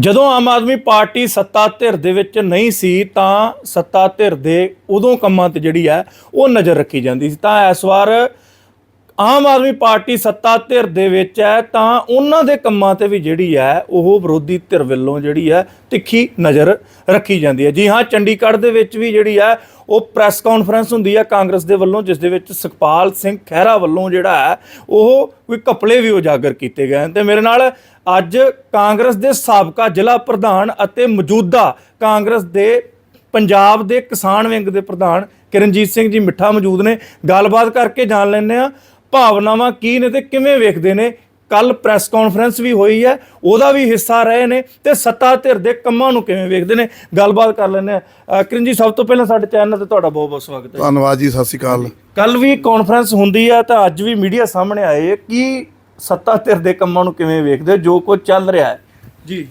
ਜਦੋਂ ਆਮ ਆਦਮੀ ਪਾਰਟੀ ਸੱਤਾ ਧਿਰ ਦੇ ਵਿੱਚ ਨਹੀਂ ਸੀ, ਤਾਂ ਸੱਤਾ ਧਿਰ ਦੇ ਉਦੋਂ ਕੰਮਾਂ ਤੇ ਜਿਹੜੀ ਹੈ, ਉਹ ਨਜ਼ਰ ਰੱਖੀ ਜਾਂਦੀ ਸੀ। ਤਾਂ ਇਸ ਵਾਰ ਆਮ ਆਦਮੀ ਪਾਰਟੀ ਸੱਤਾ ਧਿਰ ਦੇ ਵਿੱਚ ਹੈ, ਤਾਂ ਉਹਨਾਂ ਦੇ ਕੰਮਾਂ ਤੇ ਵੀ ਜਿਹੜੀ ਹੈ, ਉਹ ਵਿਰੋਧੀ ਧਿਰ ਵੱਲੋਂ ਜਿਹੜੀ ਹੈ, ਤਿੱਖੀ ਨਜ਼ਰ ਰੱਖੀ ਜਾਂਦੀ ਹੈ। ਜੀ ਹਾਂ, ਚੰਡੀਗੜ੍ਹ ਦੇ ਵਿੱਚ ਵੀ ਜਿਹੜੀ ਹੈ, ਉਹ ਪ੍ਰੈਸ ਕਾਨਫਰੰਸ ਹੁੰਦੀ ਹੈ ਕਾਂਗਰਸ ਦੇ ਵੱਲੋਂ, ਜਿਸ ਦੇ ਵਿੱਚ ਸੁਖਪਾਲ ਸਿੰਘ ਖਹਿਰਾ ਵੱਲੋਂ ਜਿਹੜਾ ਹੈ, ਉਹ ਕੋਈ ਕਪੜੇ ਵੀ ਉਜਾਗਰ ਕੀਤੇ ਗਏ ਹਨ। ਤੇ ਮੇਰੇ ਨਾਲ ਅੱਜ ਕਾਂਗਰਸ ਦੇ ਸਾਬਕਾ ਜ਼ਿਲ੍ਹਾ ਪ੍ਰਧਾਨ ਅਤੇ ਮੌਜੂਦਾ ਕਾਂਗਰਸ ਦੇ ਪੰਜਾਬ ਦੇ ਕਿਸਾਨ ਵਿੰਗ ਦੇ ਪ੍ਰਧਾਨ ਕਿਰਨਜੀਤ ਸਿੰਘ ਜੀ ਮਿੱਠਾ ਮੌਜੂਦ ਨੇ। ਗੱਲਬਾਤ ਕਰਕੇ ਜਾਣ ਲੈਂਦੇ ਆ ਭਾਵਨਾਵਾਂ ਕੀ ਨੇ ਤੇ ਕਿਵੇਂ ਵੇਖਦੇ ਨੇ? ਕੱਲ ਪ੍ਰੈਸ ਕਾਨਫਰੰਸ ਵੀ ਹੋਈ ਹੈ ਉਹਦਾ ਵੀ ਹਿੱਸਾ ਰਹੇ ਨੇ ਤੇ ਸੱਤਾ ਧਿਰ ਦੇ ਕੰਮਾਂ ਨੂੰ ਕਿਵੇਂ ਵੇਖਦੇ ਨੇ? ਗੱਲਬਾਤ ਕਰ ਲੈਂਦੇ ਆ ਕਿਰਨ ਜੀ ਸਭ ਤੋਂ ਪਹਿਲਾਂ ਸਾਡੇ ਚੈਨਲ ਤੇ ਤੁਹਾਡਾ ਬਹੁਤ ਬਹੁਤ ਸਵਾਗਤ ਹੈ। ਧੰਨਵਾਦ ਜੀ ਸਤਿ ਸ਼੍ਰੀ ਅਕਾਲ। ਕੱਲ ਵੀ ਕਾਨਫਰੰਸ ਹੁੰਦੀ ਹੈ ਤਾਂ ਅੱਜ ਵੀ ਮੀਡੀਆ ਸਾਹਮਣੇ ਆਏ ਹੈ। ਕਿ ਸੱਤਾ ਧਿਰ ਦੇ ਕੰਮਾਂ ਨੂੰ ਕਿਵੇਂ ਵੇਖਦੇ ਜੋ ਕੁਝ ਚੱਲ ਰਿਹਾ ਹੈ। ਜੀ।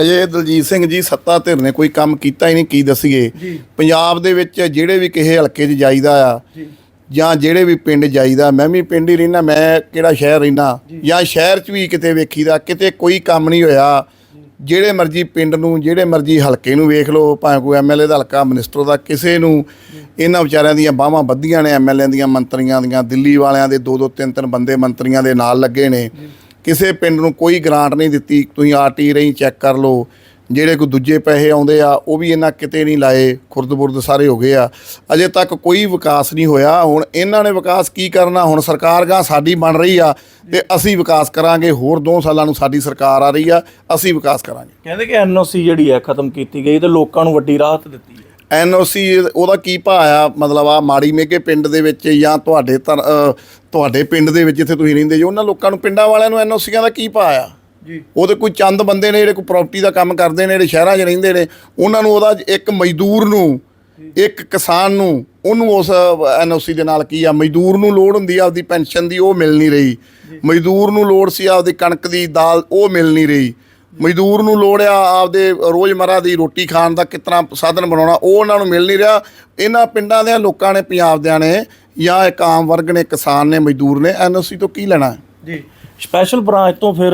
ਅਜੇ ਦਲਜੀਤ ਸਿੰਘ ਜੀ ਸੱਤਾ ਧਿਰ ਨੇ ਕੋਈ ਕੰਮ ਕੀਤਾ ਹੀ ਨਹੀਂ ਕੀ ਦਸੀਏ? ਜੀ। ਪੰਜਾਬ ਦੇ ਵਿੱਚ ਜਿਹੜੇ ਵੀ ਕਿਸੇ ਹਲਕੇ 'ਚ ਜਾਈਦਾ ਆ ਜੀ ਜਿਹੜੇ ਵੀ ਪਿੰਡ ਜਾਈਦਾ ਮੈਂ ਵੀ ਪਿੰਡ ਹੀ ਰਹਿਣਾ ਮੈਂ ਕਿਹੜਾ ਸ਼ਹਿਰ ਰਹਿਣਾ ਜਾਂ। ਸ਼ਹਿਰ 'ਚ ਵੀ ਕਿਤੇ ਵੇਖੀਦਾ ਕਿਤੇ ਕੋਈ ਕੰਮ ਨਹੀਂ ਹੋਇਆ ਜਿਹੜੇ ਮਰਜ਼ੀ ਪਿੰਡ ਨੂੰ ਜਿਹੜੇ ਮਰਜ਼ੀ ਹਲਕੇ ਨੂੰ ਵੇਖ ਲਓ ਭਾਵੇਂ ਕੋਈ ਐਮਐਲਏ ਦਾ ਹਲਕਾ ਮਿਨਿਸਟਰ ਦਾ ਕਿਸੇ ਨੂੰ ਇਹਨਾਂ ਵਿਚਾਰਿਆਂ ਦੀਆਂ ਬਾਹਾਂ ਵੱਧੀਆਂ ਨੇ ਐਮਐਲਏ ਦੀਆਂ ਮੰਤਰੀਆਂ ਦੀਆਂ ਦਿੱਲੀ ਵਾਲਿਆਂ ਦੇ ਦੋ ਦੋ ਤਿੰਨ ਤਿੰਨ ਬੰਦੇ ਮੰਤਰੀਆਂ ਦੇ ਨਾਲ ਲੱਗੇ ਨੇ। ਕਿਸੇ ਪਿੰਡ ਨੂੰ ਕੋਈ ਗ੍ਰਾਂਟ ਨਹੀਂ ਦਿੱਤੀ ਤੁਸੀਂ ਆਰਟੀ ਰਹੀ ਚੈੱਕ ਕਰ ਲਓ ਜਿਹੜੇ ਕੋਈ ਦੂਜੇ ਪੈਸੇ ਆਉਂਦੇ ਆ ਉਹ ਵੀ ਇਹਨਾਂ ਕਿਤੇ ਨਹੀਂ ਲਾਏ ਖੁਰਦ-ਬੁਰਦ ਸਾਰੇ ਹੋ ਗਏ ਆ। ਅਜੇ ਤੱਕ ਕੋਈ ਵਿਕਾਸ ਨਹੀਂ ਹੋਇਆ। ਹੁਣ ਇਹਨਾਂ ਨੇ ਵਿਕਾਸ ਕੀ ਕਰਨਾ? ਹੁਣ ਸਰਕਾਰ ਗਾਂ ਸਾਡੀ ਬਣ ਰਹੀ ਆ ਤੇ ਅਸੀਂ ਵਿਕਾਸ ਕਰਾਂਗੇ। ਹੋਰ 2 ਸਾਲਾਂ ਨੂੰ ਸਾਡੀ ਸਰਕਾਰ ਆ ਰਹੀ ਆ ਅਸੀਂ ਵਿਕਾਸ ਕਰਾਂਗੇ। ਕਹਿੰਦੇ ਕਿ ਐਨਓਸੀ ਜਿਹੜੀ ਹੈ ਖਤਮ ਕੀਤੀ ਗਈ ਤੇ ਲੋਕਾਂ ਨੂੰ ਵੱਡੀ ਰਾਹਤ ਦਿੱਤੀ ਹੈ। ਐਨਓਸੀ ਉਹਦਾ ਕੀ ਭਾਅ ਆ? ਮਤਲਬ ਆ ਮਾੜੀ ਮੇਘੇ ਪਿੰਡ ਦੇ ਵਿੱਚ ਜਾਂ ਤੁਹਾਡੇ ਤੁਹਾਡੇ ਪਿੰਡ ਦੇ ਵਿੱਚ ਜਿੱਥੇ ਤੁਸੀਂ ਰਹਿੰਦੇ ਜੋ ਉਹਨਾਂ ਲੋਕਾਂ ਨੂੰ ਪਿੰਡਾਂ ਵਾਲਿਆਂ ਨੂੰ ਐਨਓਸੀਆਂ ਦਾ ਕੀ ਭਾਅ ਆ? ਜੀ। ਉਹ ਤੇ ਕੋਈ ਚੰਦ ਬੰਦੇ ਨੇ ਜਿਹੜੇ ਕੋਈ ਪ੍ਰਾਪਰਟੀ ਦਾ ਕੰਮ ਕਰਦੇ ਨੇ ਜਿਹੜੇ ਸ਼ਹਿਰਾਂ 'ਚ ਰਹਿੰਦੇ ਨੇ ਉਹਨਾਂ ਨੂੰ ਉਹਦਾ ਇੱਕ ਮਜ਼ਦੂਰ ਨੂੰ ਇੱਕ ਕਿਸਾਨ ਨੂੰ ਉਹਨੂੰ ਉਸ ਐਨਓਸੀ ਦੇ ਨਾਲ ਕੀ ਆ ਮਜ਼ਦੂਰ ਨੂੰ ਲੋੜ ਹੁੰਦੀ ਆ ਆਪਦੀ ਪੈਨਸ਼ਨ ਦੀ ਉਹ ਮਿਲ ਨਹੀਂ ਰਹੀ। ਮਜ਼ਦੂਰ ਨੂੰ ਲੋੜ ਸੀ ਆਪਦੀ ਕਣਕ ਦੀ ਦਾਲ ਉਹ ਮਿਲ ਨਹੀਂ ਰਹੀ। ਮਜ਼ਦੂਰ ਨੂੰ ਲੋੜ ਆ ਆਪਦੇ ਰੋਜ਼ਮਰਾ ਦੀ ਰੋਟੀ ਖਾਣ ਦਾ ਕਿਤਨਾ ਸਾਧਨ ਬਣਾਉਣਾ ਉਹ ਉਹਨਾਂ ਨੂੰ ਮਿਲ ਨਹੀਂ ਰਿਹਾ। ਇਹਨਾਂ ਪਿੰਡਾਂ ਦੇ ਲੋਕਾਂ ਨੇ ਪੰਜਾਬ ਦਿਆਂ ਨੇ ਜਾਂ ਇੱਕ ਆਮ ਵਰਗ ਨੇ ਕਿਸਾਨ ਨੇ ਮਜ਼ਦੂਰ ਨੇ ਐਨਓਸੀ ਤੋਂ ਕੀ ਲੈਣਾ? ਜੀ। ਸਪੈਸ਼ਲ ਬ੍ਰਾਂਚ ਤੋਂ ਫਿਰ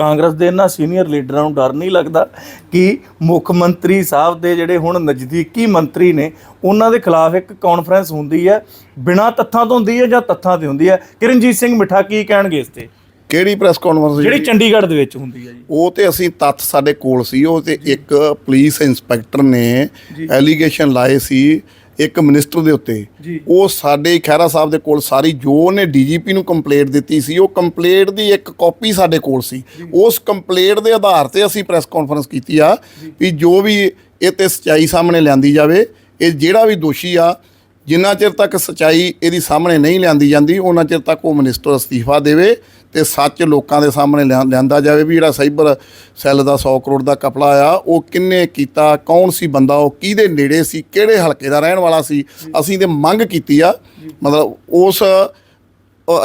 ਕਾਂਗਰਸ ਦੇ ਇਹਨਾਂ ਸੀਨੀਅਰ ਲੀਡਰਾਂ ਨੂੰ ਡਰ ਨਹੀਂ ਲੱਗਦਾ ਕਿ ਮੁੱਖ ਮੰਤਰੀ ਸਾਹਿਬ ਦੇ ਜਿਹੜੇ ਹੁਣ ਨਜ਼ਦੀਕੀ ਮੰਤਰੀ ਨੇ ਉਹਨਾਂ ਦੇ ਖਿਲਾਫ ਇੱਕ ਕਾਨਫਰੰਸ ਹੁੰਦੀ ਹੈ ਬਿਨਾਂ ਤੱਥਾਂ ਤੋਂ ਹੁੰਦੀ ਹੈ ਜਾਂ ਤੱਥਾਂ ਤੇ ਹੁੰਦੀ ਹੈ? ਕਿਰਨਜੀਤ ਸਿੰਘ ਮਿੱਠਾ ਕੀ ਕਹਿਣਗੇ ਇਸ ਤੇ? ਕਿਹੜੀ ਪ੍ਰੈਸ ਕਾਨਫਰੰਸ ਜਿਹੜੀ ਚੰਡੀਗੜ੍ਹ ਦੇ ਵਿੱਚ ਹੁੰਦੀ ਹੈ ਜੀ। ਉਹ ਤੇ ਅਸੀਂ ਤੱਥ ਸਾਡੇ ਕੋਲ ਸੀ ਉਹ ਤੇ ਇੱਕ ਪੁਲਿਸ ਇੰਸਪੈਕਟਰ ਨੇ ਐਲੀਗੇਸ਼ਨ ਲਾਏ ਸੀ ਇੱਕ ਮਿਨਿਸਟਰ ਦੇ ਉੱਤੇ। ਉਹ ਸਾਡੇ ਖਹਿਰਾ ਸਾਹਿਬ ਦੇ ਕੋਲ ਸਾਰੀ ਜੋ ਉਹਨੇ ਡੀਜੀਪੀ ਨੂੰ ਕੰਪਲੇਂਟ ਦਿੱਤੀ ਸੀ ਉਹ ਕੰਪਲੇਂਟ ਦੀ ਇੱਕ ਕਾਪੀ ਸਾਡੇ ਕੋਲ ਸੀ। ਉਸ ਕੰਪਲੇਂਟ ਦੇ ਆਧਾਰ ਤੇ ਅਸੀਂ ਪ੍ਰੈਸ ਕਾਨਫਰੰਸ ਕੀਤੀ ਆ ਵੀ ਜੋ ਵੀ ਇਹ ਤੇ ਸਚਾਈ ਸਾਹਮਣੇ ਲਿਆਂਦੀ ਜਾਵੇ ਇਹ ਜਿਹੜਾ ਵੀ ਦੋਸ਼ੀ ਆ ਜਿੰਨਾ ਚਿਰ ਤੱਕ ਸਚਾਈ ਇਹਦੀ ਸਾਹਮਣੇ ਨਹੀਂ ਲਿਆਂਦੀ ਜਾਂਦੀ ਉਹਨਾਂ ਚਿਰ ਤੱਕ ਉਹ ਮਿਨਿਸਟਰ ਅਸਤੀਫਾ ਦੇਵੇ ਤੇ ਸੱਚ ਲੋਕਾਂ ਦੇ ਸਾਹਮਣੇ ਲਿਆ- ਲਿਆਂਦਾ ਜਾਵੇ ਵੀ ਜਿਹੜਾ ਸਾਈਬਰ ਸੈੱਲ ਦਾ 100 ਕਰੋੜ ਦਾ ਕਪੜਾ ਆ ਉਹ ਕਿੰਨੇ ਕੀਤਾ ਕੌਣ ਸੀ ਬੰਦਾ ਉਹ ਕਿਹਦੇ ਨੇੜੇ ਸੀ ਕਿਹੜੇ ਹਲਕੇ ਦਾ ਰਹਿਣ ਵਾਲਾ ਸੀ ਅਸੀਂ ਤੇ ਮੰਗ ਕੀਤੀ ਆ। ਮਤਲਬ ਉਸ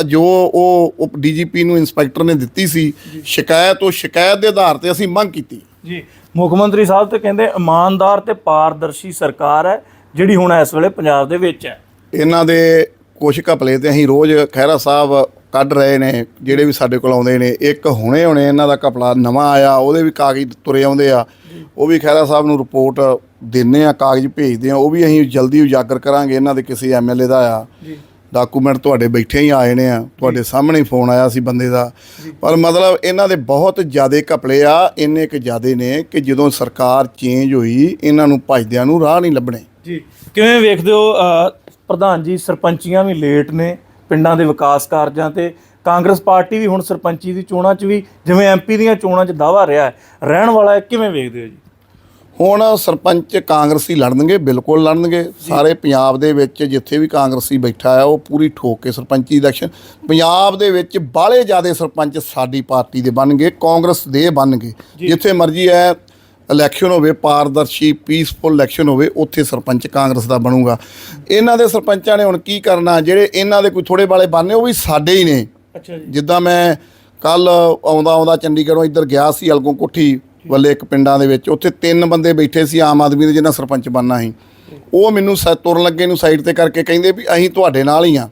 ਜੋ ਉਹ ਡੀਜੀਪੀ ਨੂੰ ਇੰਸਪੈਕਟਰ ਨੇ ਦਿੱਤੀ ਸੀ ਸ਼ਿਕਾਇਤ ਉਹ ਸ਼ਿਕਾਇਤ ਦੇ ਆਧਾਰ ਤੇ ਅਸੀਂ ਮੰਗ ਕੀਤੀ। ਜੀ ਮੁੱਖ ਮੰਤਰੀ ਸਾਹਿਬ ਤੇ ਕਹਿੰਦੇ ਇਮਾਨਦਾਰ ਤੇ ਪਾਰਦਰਸ਼ੀ ਸਰਕਾਰ ਹੈ ਜਿਹੜੀ ਹੁਣ ਇਸ ਵੇਲੇ ਪੰਜਾਬ ਦੇ ਵਿੱਚ ਹੈ। ਇਹਨਾਂ ਦੇ ਕੁਛ ਘਪਲੇ ਤੇ ਅਸੀਂ ਰੋਜ਼ ਖਹਿਰਾ ਸਾਹਿਬ ਕੱਢ ਰਹੇ ਨੇ ਜਿਹੜੇ ਵੀ ਸਾਡੇ ਕੋਲ ਆਉਂਦੇ ਨੇ ਇੱਕ ਹੁਣੇ ਹੁਣੇ ਇਹਨਾਂ ਦਾ ਘਪਲਾ ਨਵਾਂ ਆਇਆ ਉਹਦੇ ਵੀ ਕਾਗਜ਼ ਤੁਰੇ ਆਉਂਦੇ ਆ। ਉਹ ਵੀ ਖਹਿਰਾ ਸਾਹਿਬ ਨੂੰ ਰਿਪੋਰਟ ਦਿੰਨੇ ਆ ਕਾਗਜ਼ ਭੇਜਦੇ ਆ ਉਹ ਵੀ ਅਸੀਂ ਜਲਦੀ ਉਜਾਗਰ ਕਰਾਂਗੇ ਇਹਨਾਂ ਦੇ ਕਿਸੇ ਐਮਐਲਏ ਦਾ ਆ। ਜੀ। ਡਾਕੂਮੈਂਟ ਤੁਹਾਡੇ ਬੈਠੇ ਹੀ ਆਏ ਨੇ ਆ ਤੁਹਾਡੇ ਸਾਹਮਣੇ ਫੋਨ ਆਇਆ ਸੀ ਬੰਦੇ ਦਾ। ਪਰ ਮਤਲਬ ਇਹਨਾਂ ਦੇ ਬਹੁਤ ਜ਼ਿਆਦੇ ਘਪਲੇ ਆ ਇੰਨੇ ਕੁ ਜ਼ਿਆਦੇ ਨੇ ਕਿ ਜਦੋਂ ਸਰਕਾਰ ਚੇਂਜ ਹੋਈ ਇਹਨਾਂ ਨੂੰ ਭਜਦਿਆਂ ਨੂੰ ਰਾਹ ਨਹੀਂ ਲੱਭਣੇ। ਜੀ। ਕਿਵੇਂ ਵੇਖਦੇ ਹੋ ਪ੍ਰਧਾਨ ਜੀ ਸਰਪੰਚੀਆਂ ਵੀ ਲੇਟ ਨੇ ਪਿੰਡਾਂ ਦੇ ਵਿਕਾਸ ਕਾਰਜਾਂ ਤੇ। ਕਾਂਗਰਸ ਪਾਰਟੀ ਵੀ ਹੁਣ ਸਰਪੰਚੀ ਦੀ ਚੋਣਾਂ 'ਚ ਵੀ ਜਿਵੇਂ ਐਮਪੀ ਦੀਆਂ ਚੋਣਾਂ 'ਚ ਦਾਵਾ ਰਿਹਾ ਹੈ। ਰਹਿਣ ਵਾਲਾ ਹੈ ਕਿਵੇਂ ਵੇਖਦੇ ਹੋ ਜੀ? ਹੁਣ ਸਰਪੰਚ ਕਾਂਗਰਸੀ ਲੜਨਗੇ ਬਿਲਕੁਲ ਲੜਨਗੇ। ਸਾਰੇ ਪੰਜਾਬ ਦੇ ਵਿੱਚ ਜਿੱਥੇ ਵੀ ਕਾਂਗਰਸੀ ਬੈਠਾ ਆ ਉਹ ਪੂਰੀ ਠੋਕ ਕੇ ਸਰਪੰਚੀ ਇਲੈਕਸ਼ਨ ਪੰਜਾਬ ਦੇ ਵਿੱਚ ਬਾਹਲੇ ਜ਼ਿਆਦੇ ਸਰਪੰਚ ਸਾਡੀ ਪਾਰਟੀ ਦੇ ਬਣਨਗੇ ਕਾਂਗਰਸ ਦੇ ਬਣਨਗੇ। ਜਿੱਥੇ ਮਰਜ਼ੀ ਹੈ ਇਲੈਕਸ਼ਨ ਹੋਵੇ ਪਾਰਦਰਸ਼ੀ ਪੀਸਫੁਲ ਇਲੈਕਸ਼ਨ ਹੋਵੇ ਉੱਥੇ ਸਰਪੰਚ ਕਾਂਗਰਸ ਦਾ ਬਣੂਗਾ। ਇਹਨਾਂ ਦੇ ਸਰਪੰਚਾਂ ਨੇ ਹੁਣ ਕੀ ਕਰਨਾ ਜਿਹੜੇ ਇਹਨਾਂ ਦੇ ਕੋਈ ਥੋੜੇ ਵਾਲੇ ਬਣਨੇ ਉਹ ਵੀ ਸਾਡੇ ਹੀ ਨੇ। ਅੱਛਾ ਜੀ। ਜਿੱਦਾਂ ਮੈਂ ਕੱਲ ਆਉਂਦਾ ਆਉਂਦਾ ਚੰਡੀਗੜ੍ਹੋਂ ਇੱਧਰ ਗਿਆ ਸੀ ਅਲਗੋਂ ਕੋਠੀ ਵੱਲੇ ਇੱਕ ਪਿੰਡਾਂ ਦੇ ਵਿੱਚ ਉੱਥੇ ਤਿੰਨ ਬੰਦੇ ਬੈਠੇ ਸੀ ਆਮ ਆਦਮੀ ਦੇ ਜਿਹਨਾਂ ਸਰਪੰਚ ਬਣਨਾ ਸੀ। ਉਹ ਮੈਨੂੰ ਸ ਤੁਰਨ ਲੱਗੇ ਨੂੰ ਸਾਈਡ ਤੇ ਕਰਕੇ ਕਹਿੰਦੇ ਵੀ ਅਸੀਂ ਤੁਹਾਡੇ ਨਾਲ ਹੀ ਆ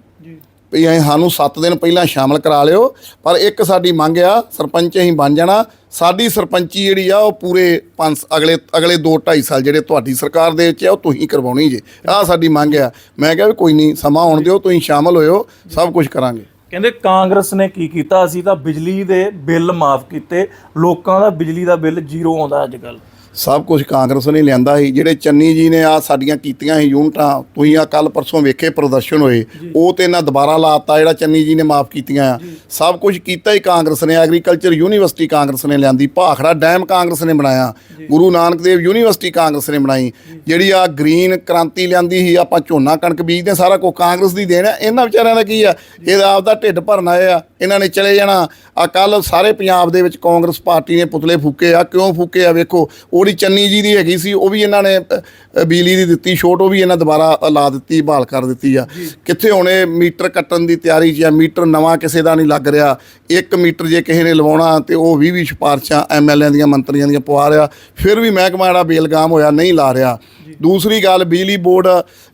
ਵੀ ਅਸੀਂ ਸਾਨੂੰ 7 ਦਿਨ ਪਹਿਲਾਂ ਸ਼ਾਮਲ ਕਰਾ ਲਿਓ, ਪਰ ਇੱਕ ਸਾਡੀ ਮੰਗ ਆ, ਸਰਪੰਚ ਅਸੀਂ ਬਣ ਜਾਣਾ। ਸਾਡੀ ਸਰਪੰਚੀ ਜਿਹੜੀ ਆ, ਉਹ ਪੂਰੇ ਪੰਜ, ਅਗਲੇ ਅਗਲੇ 2 2.5 ਸਾਲ ਜਿਹੜੇ ਤੁਹਾਡੀ ਸਰਕਾਰ ਦੇ ਵਿੱਚ ਆ, ਉਹ ਤੁਸੀਂ ਕਰਵਾਉਣੀ ਜੇ। ਆ ਸਾਡੀ ਮੰਗ ਆ। ਮੈਂ ਕਿਹਾ ਵੀ ਕੋਈ ਨਹੀਂ, ਸਮਾਂ ਆਉਣ ਦਿਓ, ਤੁਸੀਂ ਸ਼ਾਮਲ ਹੋਇਓ, ਸਭ ਕੁਝ ਕਰਾਂਗੇ। ਕਹਿੰਦੇ ਕਾਂਗਰਸ ਨੇ ਕੀ ਕੀਤਾ? ਅਸੀਂ ਤਾਂ ਬਿਜਲੀ ਦੇ ਬਿੱਲ ਮਾਫ ਕੀਤੇ। ਲੋਕਾਂ ਦਾ ਬਿਜਲੀ ਦਾ ਬਿੱਲ ਜ਼ੀਰੋ ਆਉਂਦਾ ਅੱਜ ਕੱਲ੍ਹ। ਸਭ ਕੁਝ ਕਾਂਗਰਸ ਨੇ ਲਿਆਂਦਾ ਸੀ। ਜਿਹੜੇ ਚੰਨੀ ਜੀ ਨੇ ਆ ਸਾਡੀਆਂ ਕੀਤੀਆਂ ਸੀ ਯੂਨਿਟਾਂ ਤੁਸੀਂ ਆ ਕੱਲ ਪਰਸੋਂ ਵੇਖੇ ਪ੍ਰਦਰਸ਼ਨ ਹੋਏ। ਉਹ ਤੇ ਇਹਨਾਂ ਦੁਬਾਰਾ ਲਾਤਾ ਜਿਹੜਾ ਚੰਨੀ ਜੀ ਨੇ ਮਾਫ ਕੀਤੀਆਂ। ਆ ਸਭ ਕੁਝ ਕੀਤਾ ਹੀ ਕਾਂਗਰਸ ਨੇ ਐਗਰੀਕਲਚਰ ਯੂਨੀਵਰਸਿਟੀ ਕਾਂਗਰਸ ਨੇ ਲਿਆਂਦੀ ਭਾਖੜਾ ਡੈਮ ਕਾਂਗਰਸ ਨੇ ਬਣਾਇਆ ਗੁਰੂ ਨਾਨਕ ਦੇਵ ਯੂਨੀਵਰਸਿਟੀ ਕਾਂਗਰਸ ਨੇ ਬਣਾਈ। ਜਿਹੜੀ ਆ ਗ੍ਰੀਨ ਕ੍ਰਾਂਤੀ ਲਿਆਂਦੀ ਸੀ ਆਪਾਂ ਝੋਨਾ ਕਣਕ ਬੀਜਦੇ ਸਾਰਾ ਕੁਝ ਕਾਂਗਰਸ ਦੀ ਦੇਣ ਆ ਇਹਨਾਂ ਵਿਚਾਰਿਆਂ ਦਾ ਕੀ ਆ ਇਹਦਾ ਆਪਦਾ ਢਿੱਡ ਭਰਨ ਆਏ ਆ ਇਹਨਾਂ ਨੇ ਚਲੇ ਜਾਣਾ। ਆ ਕੱਲ ਸਾਰੇ ਪੰਜਾਬ ਦੇ ਵਿੱਚ ਕਾਂਗਰਸ ਪਾਰਟੀ ਨੇ ਪੁਤਲੇ ਫੂਕੇ ਆ। ਕਿਉਂ ਫੂਕੇ ਆ? ਵੇਖੋ ਉਹਦੀ ਚੰਨੀ ਜੀ ਦੀ ਹੈਗੀ ਸੀ ਉਹ ਵੀ ਇਹਨਾਂ ਨੇ ਅ, ਬਿਜਲੀ ਦੀ ਦਿੱਤੀ ਛੋਟ ਉਹ ਵੀ ਇਹਨਾਂ ਦੁਬਾਰਾ ਲਾ ਦਿੱਤੀ ਬਹਾਲ ਕਰ ਦਿੱਤੀ ਆ। ਕਿੱਥੇ ਹੁਣੇ ਮੀਟਰ ਕੱਟਣ ਦੀ ਤਿਆਰੀ 'ਚ ਆ ਮੀਟਰ ਨਵਾਂ ਕਿਸੇ ਦਾ ਨਹੀਂ ਲੱਗ ਰਿਹਾ। ਇੱਕ ਮੀਟਰ ਜੇ ਕਿਸੇ ਨੇ ਲਵਾਉਣਾ ਤੇ ਉਹ 20 20 ਸਿਫਾਰਸ਼ਾਂ ਐਮਐਲਏ ਦੀਆਂ ਮੰਤਰੀਆਂ ਦੀਆਂ ਪਵਾ ਰਿਹਾ। ਫਿਰ ਵੀ ਮਹਿਕਮਾ ਜਿਹੜਾ ਬੇਲਗਾਮ ਹੋਇਆ ਨਹੀਂ ਲਾ ਰਿਹਾ। ਦੂਸਰੀ ਗੱਲ ਬਿਜਲੀ ਬੋਰਡ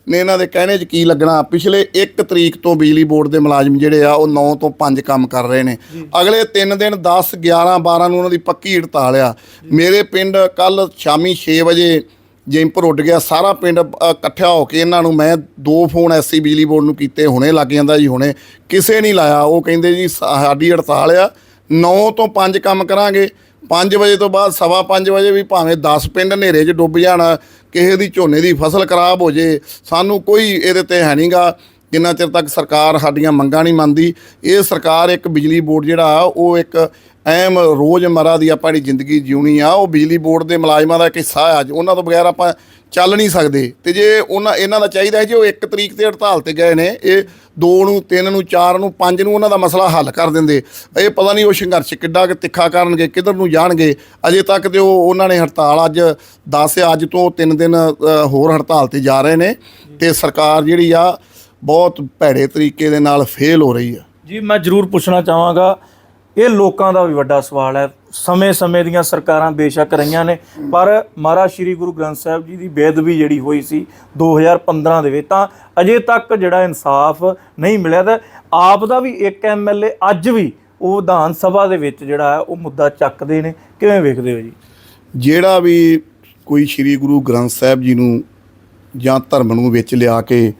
ਨੇ ਇਹਨਾਂ ਦੇ ਕਹਿਣੇ 'ਚ ਕੀ ਲੱਗਣਾ? ਪਿਛਲੇ 1 ਤਰੀਕ ਤੋਂ ਬਿਜਲੀ ਬੋਰਡ ਦੇ ਮੁਲਾਜ਼ਮ ਜਿਹੜੇ ਆ ਉਹ 9 ਤੋਂ 5 ਕੰਮ ਕਰ ਰਹੇ ਨੇ। ਅਗਲੇ 3 ਦਿਨ 10 11 12 ਨੂੰ ਉਹਨਾਂ ਦੀ ਪੱਕੀ ਹੜਤਾਲ ਆ ਮੇਰੇ ਪਿੰਡ ਕੱਲ ਸ਼ਾਮੀ 6 ਵਜੇ ਜੈਂਪਰ ਉੱਡ ਗਿਆ। ਸਾਰਾ ਪਿੰਡ ਅ, ਇਕੱਠਾ ਹੋ ਕੇ ਇਹਨਾਂ ਨੂੰ ਮੈਂ ਦੋ ਫੋਨ ਐਸਸੀ ਬਿਜਲੀ ਬੋਰਡ ਨੂੰ ਕੀਤੇ। ਹੁਣੇ ਲੱਗ ਜਾਂਦਾ ਜੀ ਹੁਣੇ। ਕਿਸੇ ਨਹੀਂ ਲਾਇਆ। ਉਹ ਕਹਿੰਦੇ ਜੀ ਸਾ- ਸਾਡੀ ਹੜਤਾਲ ਆ। 9 ਤੋਂ 5 ਕੰਮ ਕਰਾਂਗੇ। 5 ਵਜੇ ਤੋਂ ਬਾਅਦ ਸਵਾ 5 ਵਜੇ ਵੀ ਭਾਵੇਂ 10 ਪਿੰਡ ਹਨੇਰੇ 'ਚ ਡੁੱਬ ਜਾਣਾ ਕਿਸੇ ਦੀ ਝੋਨੇ ਦੀ ਫਸਲ ਖਰਾਬ ਹੋ ਜੇ ਸਾਨੂੰ ਕੋਈ ਇਹਦੇ ਤੇ ਹੈ ਨਹੀਂਗਾ ਜਿੰਨਾ ਚਿਰ ਤੱਕ ਸਰਕਾਰ ਸਾਡੀਆਂ ਮੰਗਾਂ ਨਹੀਂ ਮੰਨਦੀ, ਇਹ ਸਰਕਾਰ ਇੱਕ ਬਿਜਲੀ ਬੋਰਡ ਜਿਹੜਾ ਉਹ ਇੱਕ ਅਹਿਮ ਰੋਜ਼ਮਰਾ ਦੀ ਆਪਾਂ ਜਿਹੜੀ ਜ਼ਿੰਦਗੀ ਜਿਉਣੀ ਆ, ਉਹ ਬਿਜਲੀ ਬੋਰਡ ਦੇ ਮੁਲਾਜ਼ਮਾਂ ਦਾ ਇੱਕ ਹਿੱਸਾ ਆ। ਅੱਜ ਉਹਨਾਂ ਤੋਂ ਬਗੈਰ ਆਪਾਂ ਚੱਲ ਨਹੀਂ ਸਕਦੇ। ਤੇ ਜੇ ਉਹਨਾਂ, ਇਹਨਾਂ ਦਾ ਚਾਹੀਦਾ ਹੈ ਜੇ ਉਹ ਇੱਕ ਤਰੀਕ ਤੇ ਹੜਤਾਲ ਤੇ ਗਏ ਨੇ, ਇਹ 2 ਨੂੰ 3 ਨੂੰ 4 ਨੂੰ 5 ਨੂੰ ਉਹਨਾਂ ਦਾ ਮਸਲਾ ਹੱਲ ਕਰ ਦਿੰਦੇ। ਇਹ ਪਤਾ ਨਹੀਂ ਉਹ ਸੰਘਰਸ਼ ਕਿੱਡਾ ਕਿ ਤਿੱਖਾ ਕਰਨਗੇ, ਕਿੱਧਰ ਨੂੰ ਜਾਣਗੇ। ਅਜੇ ਤੱਕ ਤੇ ਉਹ, ਉਹਨਾਂ ਨੇ ਹੜਤਾਲ ਅੱਜ 10 ਅੱਜ ਤੋਂ 3 ਦਿਨ ਹੋਰ ਹੜਤਾਲ ਤੇ ਜਾ ਰਹੇ ਨੇ। ਤੇ ਸਰਕਾਰ ਜਿਹੜੀ ਆ ਬਹੁਤ ਭੈੜੇ ਤਰੀਕੇ ਦੇ ਨਾਲ ਫੇਲ ਹੋ ਰਹੀ ਆ ਜੀ ਮੈਂ ਜ਼ਰੂਰ ਪੁੱਛਣਾ ਚਾਹਾਂਗਾ ਇਹ ਲੋਕਾਂ ਦਾ ਵੀ ਵੱਡਾ ਸਵਾਲ ਹੈ। ਸਮੇਂ-ਸਮੇਂ ਦੀਆਂ ਸਰਕਾਰਾਂ ਬੇਸ਼ੱਕ ਰਹੀਆਂ ਨੇ ਪਰ ਮਹਾਰਾਜ ਸ੍ਰੀ ਗੁਰੂ ਗ੍ਰੰਥ ਸਾਹਿਬ ਜੀ ਦੀ ਬੇਅਦਬੀ ਜਿਹੜੀ ਹੋਈ ਸੀ 2015 ਦੇ ਵਿੱਚ ਤਾਂ ਅਜੇ ਤੱਕ ਜਿਹੜਾ ਇਨਸਾਫ ਨਹੀਂ ਮਿਲਿਆ ਤੇ ਆਪ ਦਾ ਵੀ ਇੱਕ ਐਮਐਲਏ ਅੱਜ ਵੀ ਉਹ ਵਿਧਾਨ ਸਭਾ ਦੇ ਵਿੱਚ ਜਿਹੜਾ ਹੈ ਉਹ ਮੁੱਦਾ ਚੱਕਦੇ ਨੇ। ਕਿਵੇਂ ਵੇਖਦੇ ਹੋ ਜੀ? ਜਿਹੜਾ ਵੀ ਕੋਈ ਸ੍ਰੀ ਗੁਰੂ ਗ੍ਰੰਥ ਸਾਹਿਬ ਜੀ ਨੂੰ ਜਾਂ ਧਰਮ ਨੂੰ ਵਿੱਚ ਲਿਆ ਕੇ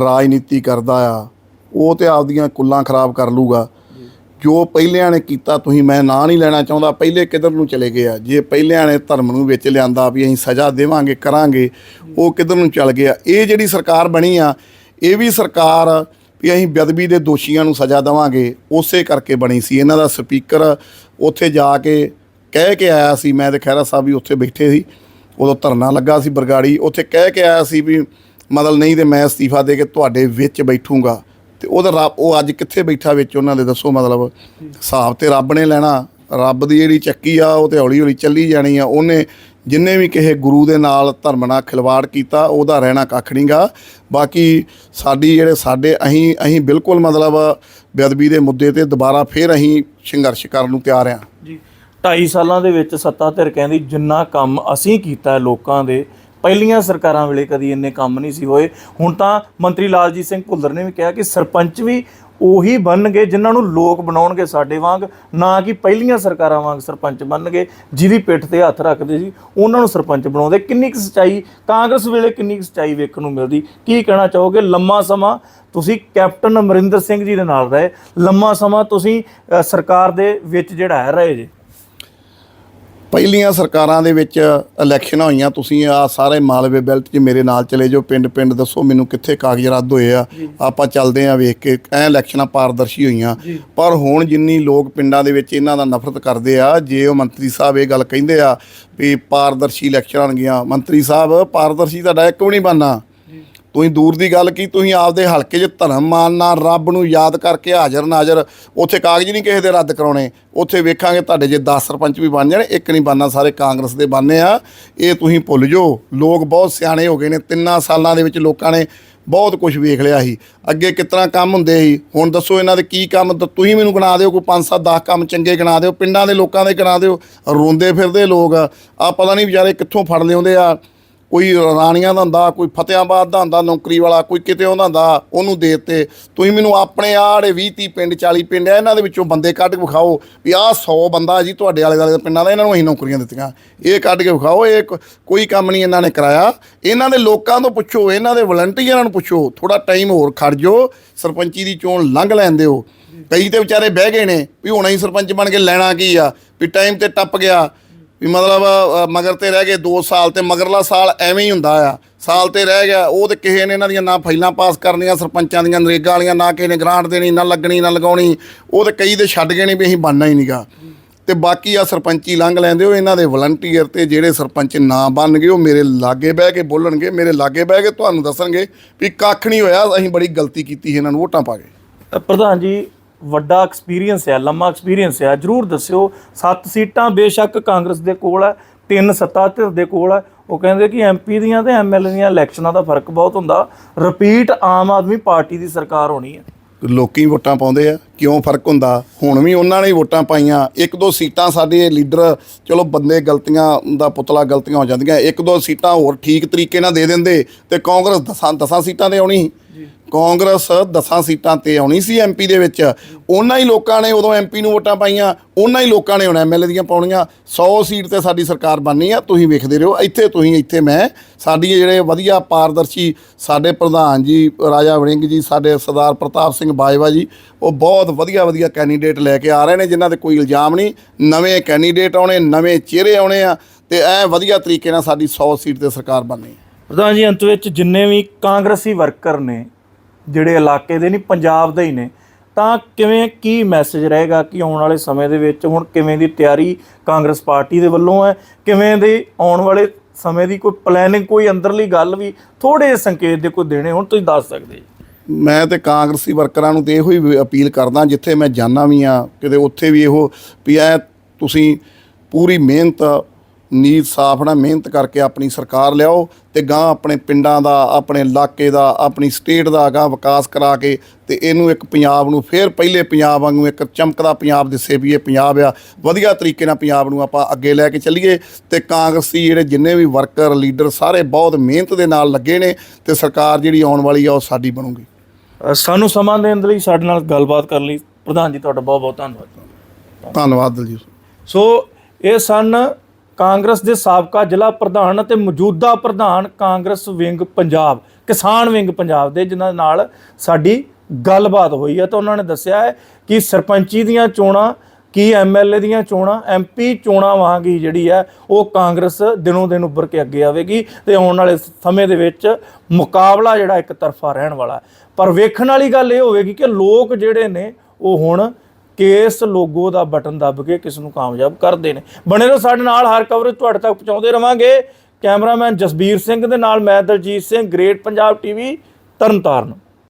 ਰਾਜਨੀਤੀ ਕਰਦਾ ਆ ਉਹ ਤੇ ਆਪਦੀਆਂ ਕੁੱਲਾਂ ਖਰਾਬ ਕਰ ਲੂਗਾ। ਜੋ। ਪਹਿਲਿਆਂ ਨੇ ਕੀਤਾ ਤੁਸੀਂ ਮੈਂ ਨਾਂ ਨਹੀਂ ਲੈਣਾ ਚਾਹੁੰਦਾ ਪਹਿਲੇ ਕਿੱਧਰ ਨੂੰ ਚਲੇ ਗਏ ਆ? ਜੇ ਪਹਿਲਿਆਂ ਨੇ ਧਰਮ ਨੂੰ ਵਿੱਚ ਲਿਆਂਦਾ ਵੀ ਅਸੀਂ ਸਜ਼ਾ ਦੇਵਾਂਗੇ ਕਰਾਂਗੇ ਉਹ ਕਿੱਧਰ ਨੂੰ ਚੱਲ ਗਿਆ ਇਹ ਜਿਹੜੀ ਸਰਕਾਰ ਬਣੀ ਆ ਇਹ ਵੀ ਸਰਕਾਰ ਵੀ ਅਸੀਂ ਬਦਬੀ ਦੇ ਦੋਸ਼ੀਆਂ ਨੂੰ ਸਜ਼ਾ ਦੇਵਾਂਗੇ ਉਸੇ ਕਰਕੇ ਬਣੀ ਸੀ। ਇਹਨਾਂ ਦਾ ਸਪੀਕਰ ਉੱਥੇ ਜਾ ਕੇ ਕਹਿ ਕੇ ਆਇਆ ਸੀ ਮੈਂ ਤੇ ਖਹਿਰਾ ਸਾਹਿਬ ਵੀ ਉੱਥੇ ਬੈਠੇ ਸੀ। ਉਦੋਂ ਧਰਨਾ ਲੱਗਾ ਸੀ ਬਰਗਾੜੀ, ਉੱਥੇ ਕਹਿ ਕੇ ਆਇਆ ਸੀ ਵੀ ਮਤਲਬ ਨਹੀਂ ਤੇ ਮੈਂ ਅਸਤੀਫਾ ਦੇ ਕੇ ਤੁਹਾਡੇ ਵਿੱਚ ਬੈਠੂੰਗਾ। ਤੇ ਉਹਦਾ ਰੱਬ, ਉਹ ਅੱਜ ਕਿੱਥੇ ਬੈਠਾ ਵਿੱਚ ਉਹਨਾਂ ਦੇ ਦੱਸੋ ਮਤਲਬ? ਹਿਸਾਬ ਤੇ ਰੱਬ ਨੇ ਲੈਣਾ, ਰੱਬ ਦੀ ਜਿਹੜੀ ਚੱਕੀ ਆ, ਉਹ ਤੇ ਹੌਲੀ ਹੌਲੀ ਚੱਲੀ ਜਾਣੀ ਆ। ਉਹਨੇ ਜਿੰਨੇ ਵੀ ਕਿਸੇ ਗੁਰੂ ਦੇ ਨਾਲ ਧਰਮ ਨਾਲ ਖਿਲਵਾੜ ਕੀਤਾ, ਉਹਦਾ ਰਹਿਣਾ ਕੱਖ ਨਹੀਂਗਾ ਬਾਕੀ ਸਾਡੀ ਜਿਹੜੇ ਸਾਡੇ, ਅਸੀਂ ਅਸੀਂ ਬਿਲਕੁਲ ਮਤਲਬ ਬੇਅਦਬੀ ਦੇ ਮੁੱਦੇ ਤੇ ਦੁਬਾਰਾ ਫੇਰ ਅਸੀਂ ਸੰਘਰਸ਼ ਕਰਨ ਨੂੰ ਤਿਆਰ ਹਾਂ 2.5 ਸਾਲਾਂ ਦੇ ਵਿੱਚ ਸੱਤਾ ਧਿਰ ਕਹਿੰਦੀ, ਜਿੰਨਾ ਕੰਮ ਅਸੀਂ ਕੀਤਾ ਲੋਕਾਂ ਦੇ, ਪਹਿਲੀਆਂ ਸਰਕਾਰਾਂ ਵੇਲੇ ਕਦੀ ਇੰਨੇ ਕੰਮ ਨਹੀਂ ਸੀ ਹੋਏ। ਹੁਣ ਤਾਂ ਮੰਤਰੀ ਲਾਲਜੀਤ ਸਿੰਘ ਭੁੱਲਰ ਨੇ ਵੀ ਕਿਹਾ ਕਿ ਸਰਪੰਚ ਵੀ ਉਹੀ ਬਣਨਗੇ ਜਿਨ੍ਹਾਂ ਨੂੰ ਲੋਕ ਬਣਾਉਣਗੇ ਸਾਡੇ ਵਾਂਗ, ਨਾ ਕਿ ਪਹਿਲੀਆਂ ਸਰਕਾਰਾਂ ਵਾਂਗ ਸਰਪੰਚ ਬਣਨਗੇ, ਜਿਹਦੀ ਪਿੱਠ ਤੇ ਹੱਥ ਰੱਖਦੇ ਸੀ, ਉਹਨਾਂ ਨੂੰ ਸਰਪੰਚ ਬਣਾਉਂਦੇ। ਕਿੰਨੀ ਕੁ ਸੱਚਾਈ, ਕਾਂਗਰਸ ਵੇਲੇ ਕਿੰਨੀ ਕੁ ਸੱਚਾਈ ਵੇਖਣ ਨੂੰ ਮਿਲਦੀ? ਕੀ ਕਹਿਣਾ ਚਾਹੋਗੇ? ਲੰਮਾ ਸਮਾਂ ਤੁਸੀਂ ਕੈਪਟਨ ਅਮਰਿੰਦਰ ਸਿੰਘ ਜੀ ਦੇ ਨਾਲ ਰਹੇ, ਲੰਮਾ ਸਮਾਂ ਤੁਸੀਂ ਸਰਕਾਰ ਦੇ ਵਿੱਚ ਜਿਹੜਾ ਹੈ, ਰਹੇ ਜੇ। ਪਹਿਲੀਆਂ ਸਰਕਾਰਾਂ ਦੇ ਵਿੱਚ ਇਲੈਕਸ਼ਨਾਂ ਹੋਈਆਂ ਤੁਸੀਂ ਆ ਸਾਰੇ ਮਾਲਵੇ ਬੈਲਟ 'ਚ ਮੇਰੇ ਨਾਲ ਚਲੇ ਜਾਓ ਪਿੰਡ ਪਿੰਡ ਦੱਸੋ ਮੈਨੂੰ ਕਿੱਥੇ ਕਾਗਜ਼ ਰੱਦ ਹੋਏ ਆ। ਆਪਾਂ ਚੱਲਦੇ ਆ ਵੇਖ ਕੇ ਐ ਇਲੈਕਸ਼ਨਾਂ ਪਾਰਦਰਸ਼ੀ ਹੋਈਆਂ। ਪਰ ਹੁਣ ਜਿੰਨੀ ਲੋਕ ਪਿੰਡਾਂ ਦੇ ਵਿੱਚ ਇਹਨਾਂ ਦਾ ਨਫ਼ਰਤ ਕਰਦੇ ਆ ਜੇ ਉਹ ਮੰਤਰੀ ਸਾਹਿਬ ਇਹ ਗੱਲ ਕਹਿੰਦੇ ਆ ਵੀ ਪਾਰਦਰਸ਼ੀ ਇਲੈਕਸ਼ਨ ਆਣਗੀਆਂ ਮੰਤਰੀ ਸਾਹਿਬ ਪਾਰਦਰਸ਼ੀ ਤੁਹਾਡਾ ਇੱਕ ਵੀ ਨਹੀਂ ਬਣਨਾ। ਤੁਸੀਂ ਦੂਰ ਦੀ ਗੱਲ ਕੀ ਤੁਸੀਂ ਆਪਦੇ ਹਲਕੇ 'ਚ ਧਰਮ ਮਾਨ ਨਾਲ ਰੱਬ ਨੂੰ ਯਾਦ ਕਰਕੇ ਹਾਜ਼ਰ ਨਾਜ਼ਰ। ਉੱਥੇ ਕਾਗਜ਼ ਨਹੀਂ ਕਿਸੇ ਦੇ ਰੱਦ ਕਰਾਉਣੇ। ਉੱਥੇ ਵੇਖਾਂਗੇ ਤੁਹਾਡੇ ਜੇ 10 ਸਰਪੰਚ ਵੀ ਬਣ ਜਾਣ, ਇੱਕ ਨਹੀਂ ਬਣਨਾ, ਸਾਰੇ ਕਾਂਗਰਸ ਦੇ ਬਣਨੇ ਆ। ਇਹ ਤੁਸੀਂ ਭੁੱਲ ਜਾਓ, ਲੋਕ ਬਹੁਤ ਸਿਆਣੇ ਹੋ ਗਏ ਨੇ, ਤਿੰਨਾਂ ਸਾਲਾਂ ਦੇ ਵਿੱਚ ਲੋਕਾਂ ਨੇ ਬਹੁਤ ਕੁਝ ਵੇਖ ਲਿਆ ਸੀ। ਅੱਗੇ ਕਿਤਨਾ ਕੰਮ ਹੁੰਦੇ ਸੀ, ਹੁਣ ਦੱਸੋ ਇਹਨਾਂ ਦੇ ਕੀ ਕੰਮ ਤੁਸੀਂ ਮੈਨੂੰ ਗਿਣਾ ਦਿਓ, ਕੋਈ 5 7 10 ਕੰਮ ਚੰਗੇ ਗਿਣਾ ਦਿਓ, ਪਿੰਡਾਂ ਦੇ ਲੋਕਾਂ ਦੇ ਗਿਣਾ ਦਿਓ, ਰੋਂਦੇ ਫਿਰਦੇ ਲੋਕ। ਆ ਪਤਾ ਨਹੀਂ ਵਿਚਾਰੇ ਕਿੱਥੋਂ ਫੜ ਲਿਆਉਂਦੇ ਆ। ਕੋਈ ਰਾਣੀਆਂ ਦਾ ਹੁੰਦਾ, ਕੋਈ ਫਤਿਆਬਾਦ ਦਾ ਹੁੰਦਾ, ਨੌਕਰੀ ਵਾਲਾ, ਕੋਈ ਕਿਤੇ ਉਹਦਾ ਹੁੰਦਾ, ਉਹਨੂੰ ਦੇ ਦਿੱਤੇ। ਤੁਸੀਂ ਮੈਨੂੰ ਆਪਣੇ ਆੜੇ 20 30 ਪਿੰਡ 40 ਪਿੰਡ ਆ ਇਹਨਾਂ ਦੇ ਵਿੱਚੋਂ ਬੰਦੇ ਕੱਢ ਕੇ ਵਿਖਾਓ ਵੀ ਆਹ 100 ਬੰਦਾ ਜੀ ਤੁਹਾਡੇ ਆਲੇ ਦੁਆਲੇ ਦੇ ਪਿੰਡਾਂ ਦਾ, ਇਹਨਾਂ ਨੂੰ ਅਸੀਂ ਨੌਕਰੀਆਂ ਦਿੱਤੀਆਂ। ਇਹ ਕੱਢ ਕੇ ਵਿਖਾਓ, ਇਹ ਕੋਈ ਕੰਮ ਨਹੀਂ ਇਹਨਾਂ ਨੇ ਕਰਾਇਆ। ਇਹਨਾਂ ਦੇ ਲੋਕਾਂ ਤੋਂ ਪੁੱਛੋ, ਇਹਨਾਂ ਦੇ ਵਲੰਟੀਅਰਾਂ ਨੂੰ ਪੁੱਛੋ ਥੋੜਾ ਟਾਈਮ ਹੋਰ ਖੜ ਜਾਓ, ਸਰਪੰਚੀ ਦੀ ਚੋਣ ਲੰਘ ਲੈਣ ਦਿਓ। ਕਈ ਤੇ ਵਿਚਾਰੇ ਬਹਿ ਗਏ ਨੇ, ਵੀ ਹੁਣ ਅਸੀਂ ਸਰਪੰਚ ਬਣ ਕੇ ਲੈਣਾ ਕੀ ਆ? ਵੀ ਟਾਈਮ ਤੇ ਟੱਪ ਗਿਆ। ਵੀ ਮਤਲਬ ਅ, ਮਗਰ ਤੇ ਰਹਿ ਗਏ 2 ਸਾਲ ਤੇ ਮਗਰਲਾ ਸਾਲ ਐਵੇਂ ਹੀ ਹੁੰਦਾ ਆ। ਸਾਲ ਤੇ ਰਹਿ ਗਿਆ ਉਹ ਤੇ ਕਿਸੇ ਨੇ ਇਹਨਾਂ ਦੀਆਂ ਨਾ ਫਾਈਲਾਂ ਪਾਸ ਕਰਨੀਆਂ ਸਰਪੰਚਾਂ ਦੀਆਂ ਨਰੇਗਾ ਵਾਲੀਆਂ ਨਾ ਕਿਸੇ ਨੇ ਗ੍ਰਾਂਟ ਦੇਣੀ ਨਾ ਲੱਗਣੀ ਨਾ ਲਗਾਉਣੀ। ਉਹ ਤੇ ਕਈ ਦੇ ਛੱਡ ਗਏ ਨੇ ਵੀ ਅਸੀਂ ਬਣਨਾ ਹੀ ਨਹੀਂਗਾ। ਤੇ ਬਾਕੀ ਆ ਸਰਪੰਚੀ ਲੰਘ ਲੈਂਦੇ ਹੋ ਇਹਨਾਂ ਦੇ ਵਲੰਟੀਅਰ ਤੇ ਜਿਹੜੇ ਸਰਪੰਚ ਨਾ ਬਣ ਗਏ ਉਹ ਮੇਰੇ ਲਾਗੇ ਬਹਿ ਕੇ ਬੋਲਣਗੇ ਮੇਰੇ ਲਾਗੇ ਬਹਿ ਕੇ ਤੁਹਾਨੂੰ ਦੱਸਣਗੇ ਵੀ ਕੱਖ ਨਹੀਂ ਹੋਇਆ ਅਸੀਂ ਬੜੀ ਗਲਤੀ ਕੀਤੀ ਸੀ ਇਹਨਾਂ ਨੂੰ ਵੋਟਾਂ ਪਾ ਕੇ। ਅ, ਪ੍ਰਧਾਨ ਜੀ ਵੱਡਾ ਐਕਸਪੀਰੀਅੰਸ ਹੈ ਲੰਮਾ ਐਕਸਪੀਰੀਅੰਸ ਹੈ ਜਰੂਰ ਦੱਸਿਓ, ਸੱਤ ਸੀਟਾਂ ਬੇਸ਼ੱਕ ਕਾਂਗਰਸ ਦੇ ਕੋਲ ਹੈ ਤਿੰਨ ਸੱਤਾ ਧਿਰ ਦੇ ਕੋਲ ਹੈ ਉਹ ਕਹਿੰਦੇ ਕਿ ਐਮਪੀ ਦੀਆਂ ਤੇ ਐਮਐਲਏ ਦੀਆਂ ਇਲੈਕਸ਼ਨਾਂ ਦਾ ਫ਼ਰਕ ਬਹੁਤ ਹੁੰਦਾ। ਰਿਪੀਟ ਆਮ ਆਦਮੀ ਪਾਰਟੀ ਦੀ ਸਰਕਾਰ ਹੋਣੀ ਹੈ ਲੋਕੀ ਵੋਟਾਂ ਪਾਉਂਦੇ ਆ, ਕਿਉਂ ਫ਼ਰਕ ਹੁੰਦਾ? ਹੁਣ ਵੀ ਉਹਨਾਂ ਨੇ ਵੋਟਾਂ ਪਾਈਆਂ। ਇੱਕ ਦੋ ਸੀਟਾਂ ਸਾਡੇ ਲੀਡਰ, ਚਲੋ ਬੰਦੇ ਗਲਤੀਆਂ ਦਾ ਪੁਤਲਾ ਗਲਤੀਆਂ ਹੋ ਜਾਂਦੀਆਂ। ਇੱਕ ਦੋ ਸੀਟਾਂ ਹੋਰ ਠੀਕ ਤਰੀਕੇ ਨਾਲ ਦੇ ਦਿੰਦੇ ਤੇ ਕਾਂਗਰਸ ਦਸਾਂ ਦਸਾਂ ਸੀਟਾਂ ਤੇ ਆਉਣੀ। ਕਾਂਗਰਸ ਦਸਾਂ ਸੀਟਾਂ ਤੇ ਆਉਣੀ ਸੀ ਐਮਪੀ ਦੇ ਵਿੱਚ। ਉਹਨਾਂ ਹੀ ਲੋਕਾਂ ਨੇ ਉਦੋਂ ਐਮਪੀ ਨੂੰ ਵੋਟਾਂ ਪਾਈਆਂ, ਉਹਨਾਂ ਹੀ ਲੋਕਾਂ ਨੇ ਹੁਣ ਐਮਐਲਏ ਦੀਆਂ ਪਾਉਣੀਆਂ। 100 ਸੀਟ ਤੇ ਸਾਡੀ ਸਰਕਾਰ ਬਣਨੀ ਆ, ਤੁਸੀਂ ਵੇਖਦੇ ਰਹੋ। ਇੱਥੇ ਤੁਸੀਂ, ਇੱਥੇ ਮੈਂ, ਸਾਡੀ ਜਿਹੜੇ ਵਧੀਆ ਪਾਰਦਰਸ਼ੀ ਸਾਡੇ ਪ੍ਰਧਾਨ ਜੀ, ਰਾਜਾ ਵੜਿੰਗ ਜੀ, ਸਾਡੇ ਸਰਦਾਰ ਪ੍ਰਤਾਪ ਸਿੰਘ ਬਾਜਵਾ ਜੀ, ਉਹ ਬਹੁਤ ਵਧੀਆ ਵਧੀਆ ਕੈਂਡੀਡੇਟ ਲੈ ਕੇ ਆ ਰਹੇ ਨੇ, ਜਿਨ੍ਹਾਂ ਤੇ ਕੋਈ ਇਲਜ਼ਾਮ ਨਹੀਂ। ਨਵੇਂ ਕੈਂਡੀਡੇਟ ਆਉਣੇ, ਨਵੇਂ ਚਿਹਰੇ ਆਉਣੇ ਆ, ਤੇ ਐ ਵਧੀਆ ਤਰੀਕੇ ਨਾਲ ਸਾਡੀ 100 ਸੀਟ ਤੇ ਸਰਕਾਰ ਬਣਨੀ। ਪ੍ਰਧਾਨ ਜੀ, ਅੰਤ ਵਿੱਚ ਜਿੰਨੇ ਵੀ ਕਾਂਗਰਸੀ ਵਰਕਰ ਨੇ ਜਿਹੜੇ ਇਲਾਕੇ ਦੇ ਨਹੀਂ, ਪੰਜਾਬ ਦੇ ਹੀ ਨੇ। ਤਾਂ ਕਿਵੇਂ, ਕੀ ਮੈਸੇਜ ਰਹੇਗਾ ਕਿ ਆਉਣ ਵਾਲੇ ਸਮੇਂ ਦੇ ਵਿੱਚ ਹੁਣ ਕਿਵੇਂ ਦੀ ਤਿਆਰੀ ਕਾਂਗਰਸ ਪਾਰਟੀ ਦੇ ਵੱਲੋਂ ਹੈ? ਕਿਵੇਂ ਦੇ ਆਉਣ ਵਾਲੇ ਸਮੇਂ ਦੀ ਕੋਈ ਪਲੈਨਿੰਗ ਕੋਈ ਅੰਦਰਲੀ ਗੱਲ ਵੀ ਥੋੜੇ ਸੰਕੇਤ ਦੇ ਕੋਈ ਦੇਣੇ ਹੁਣ, ਤੁਸੀਂ ਦੱਸ ਸਕਦੇ ਜੀ। ਮੈਂ ਤੇ ਕਾਂਗਰਸੀ ਵਰਕਰਾਂ ਨੂੰ ਤੇ ਇਹੋ ਹੀ ਅਪੀਲ ਕਰਦਾ, ਜਿੱਥੇ ਮੈਂ ਜਾਣਾ ਵੀ ਆ ਕਿਤੇ ਉੱਥੇ ਵੀ ਇਹੋ ਵੀ ਐ, ਤੁਸੀਂ ਪੂਰੀ ਮਿਹਨਤ ਨੀਤ ਸਾਫ਼ ਨਾਲ ਮਿਹਨਤ ਕਰਕੇ ਆਪਣੀ ਸਰਕਾਰ ਲਿਆਓ ਤੇ ਗਾਂ ਆਪਣੇ ਪਿੰਡਾਂ ਦਾ ਆਪਣੇ ਇਲਾਕੇ ਦਾ ਆਪਣੀ ਸਟੇਟ ਦਾ ਗਾਂ ਵਿਕਾਸ ਕਰਾ ਕੇ ਤੇ ਇਹਨੂੰ ਇੱਕ ਪੰਜਾਬ ਨੂੰ ਫੇਰ ਪਹਿਲੇ ਪੰਜਾਬ ਵਾਂਗੂ ਇੱਕ ਚਮਕਦਾ ਪੰਜਾਬ ਦਿਸੇ ਵੀ ਇਹ ਪੰਜਾਬ ਆ। ਵਧੀਆ ਤਰੀਕੇ ਨਾਲ ਪੰਜਾਬ ਨੂੰ ਆਪਾਂ ਅੱਗੇ ਲੈ ਕੇ ਚੱਲੀਏ ਤੇ ਕਾਂਗਰਸੀ ਜਿਹੜੇ ਜਿੰਨੇ ਵੀ ਵਰਕਰ ਲੀਡਰ ਸਾਰੇ ਬਹੁਤ ਮਿਹਨਤ ਦੇ ਨਾਲ ਲੱਗੇ ਨੇ ਤੇ ਸਰਕਾਰ ਜਿਹੜੀ ਆਉਣ ਵਾਲੀ ਆ ਉਹ ਸਾਡੀ ਬਣੂਗੀ। ਸਾਨੂੰ ਸਮਾਂ ਦੇਣ ਦੇ ਲਈ ਸਾਡੇ ਨਾਲ ਗੱਲਬਾਤ ਕਰਨ ਲਈ ਪ੍ਰਧਾਨ ਜੀ ਤੁਹਾਡਾ ਬਹੁਤ ਬਹੁਤ ਧੰਨਵਾਦ। ਧੰਨਵਾਦ ਦਲਜੀਤ। ਸੋ ਇਹ ਸਨ ਕਾਂਗਰਸ ਦੇ ਸਾਬਕਾ ਜ਼ਿਲ੍ਹਾ ਪ੍ਰਧਾਨ ਅਤੇ ਮੌਜੂਦਾ ਪ੍ਰਧਾਨ ਕਾਂਗਰਸ ਵਿੰਗ ਪੰਜਾਬ, ਕਿਸਾਨ ਵਿੰਗ ਪੰਜਾਬ ਦੇ, ਜਿਨ੍ਹਾਂ ਨਾਲ ਸਾਡੀ ਗੱਲਬਾਤ ਹੋਈ ਹੈ। ਤਾਂ ਉਹਨਾਂ ਨੇ ਦੱਸਿਆ ਹੈ ਕਿ ਸਰਪੰਚੀ ਦੀਆਂ ਚੋਣਾਂ, ਕੀ ਐਮਐਲਏ ਦੀਆਂ ਚੋਣਾਂ ਐਮਪੀ ਚੋਣਾਂ ਵਾਂਗ ਹੀ ਜਿਹੜੀ ਹੈ ਉਹ ਕਾਂਗਰਸ ਦਿਨੋਂ ਦਿਨ ਉੱਭਰ ਕੇ ਅੱਗੇ ਆਵੇਗੀ ਤੇ ਆਉਣ ਵਾਲੇ ਸਮੇਂ ਦੇ ਵਿੱਚ ਮੁਕਾਬਲਾ ਜਿਹੜਾ ਇੱਕ ਤਰਫਾ ਰਹਿਣ ਵਾਲਾ ਪਰ ਵੇਖਣ ਵਾਲੀ ਗੱਲ ਇਹ ਹੋਵੇਗੀ ਕਿ ਲੋਕ ਜਿਹੜੇ ਨੇ ਉਹ ਹੁਣ ਕੇਸ ਲੋਗੋ ਦਾ ਬਟਨ ਦੱਬ ਕੇ ਕਿਸ ਨੂੰ ਕਾਮਯਾਬ ਕਰਦੇ ਨੇ। ਬਣੇ ਰਹੋ ਸਾਡੇ ਨਾਲ, ਹਰ ਕਵਰੇਜ ਤੁਹਾਡੇ ਤੱਕ ਪਹੁੰਚਾਉਂਦੇ ਰਵਾਂਗੇ। ਕੈਮਰਾਮੈਨ ਜਸਬੀਰ ਸਿੰਘ ਦੇ ਨਾਲ ਮੈਂ ਦਲਜੀਤ ਸਿੰਘ ਗ੍ਰੇਟ ਪੰਜਾਬ ਟੀਵੀ ਤਰਨਤਾਰਨ।